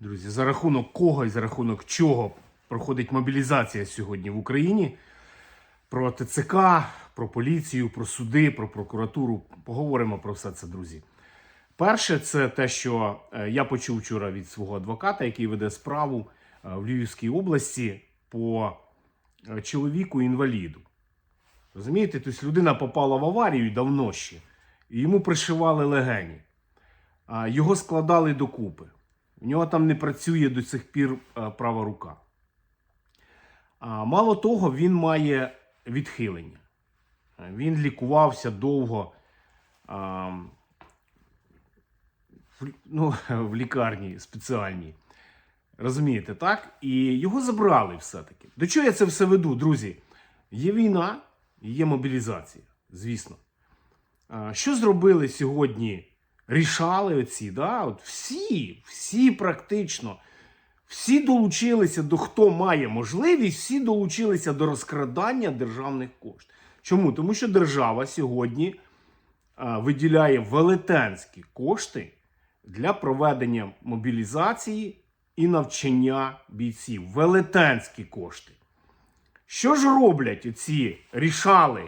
Друзі, за рахунок кого і за рахунок чого проходить мобілізація сьогодні в Україні? Про ТЦК, про поліцію, про суди, про прокуратуру. Поговоримо про все це, друзі. Перше, це те, що е, я почув вчора від свого адвоката, який веде справу е, в Львівській області по е, чоловіку інваліду. Розумієте, тобто людина попала в аварію давно ще, і йому пришивали легені. Його складали докупи. У нього там не працює до цих пір е, права рука. Мало того, він має відхилення. Е, Він лікувався довго ну, в лікарні спеціальній. Розумієте, так? І його забрали все-таки. До чого я це все веду, друзі? Є війна, є мобілізація, звісно. Що зробили сьогодні? Рішали оці, да? От всі, всі практично, всі долучилися до хто має можливість, всі долучилися до розкрадання державних коштів. Чому? Тому що держава сьогодні а, виділяє велетенські кошти для проведення мобілізації і навчання бійців. Велетенські кошти. Що ж роблять оці рішали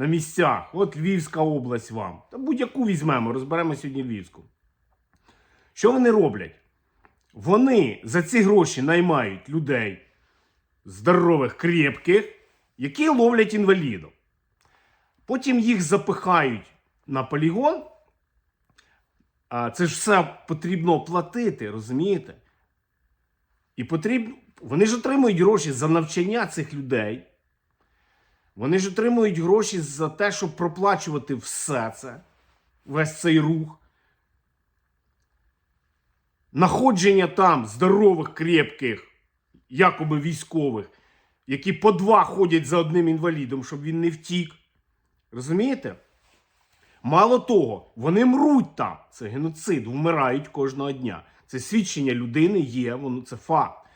на місцях? От Львівська область вам. Та будь-яку візьмемо, розберемо сьогодні Львівську. Що вони роблять? Вони за ці гроші наймають людей здорових, крепких, які ловлять інвалідів. Потім їх запихають на полігон. А це ж все потрібно оплатити, розумієте? І потрібно. Вони ж отримують гроші за навчання цих людей. Вони ж отримують гроші за те, щоб проплачувати все це, весь цей рух. Находження там здорових, крепких, якоби військових, які по два ходять за одним інвалідом, щоб він не втік. Розумієте? Мало того, вони мруть там. Це геноцид, вмирають кожного дня. Це свідчення людини є, воно це факт.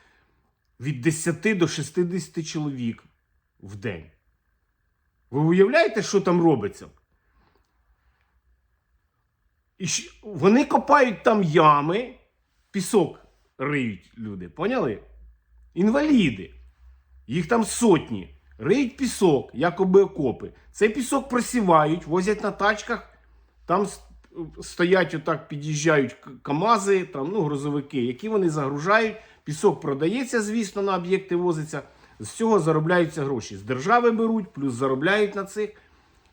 Від 10 до 60 чоловік в день. Ви уявляєте, що там робиться? І вони копають там ями, пісок риють люди, поняли? Інваліди. Їх там сотні. Риють пісок, якоби окопи. Цей пісок просівають, возять на тачках, там стоять отак, під'їжджають КАМАЗи, там, ну, грузовики, які вони загружають. Пісок продається, звісно, на об'єкти возиться. З цього заробляються гроші. З держави беруть, плюс заробляють на цих.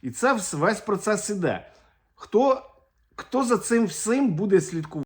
І це весь процес іде. Хто, хто за цим всім буде слідкувати?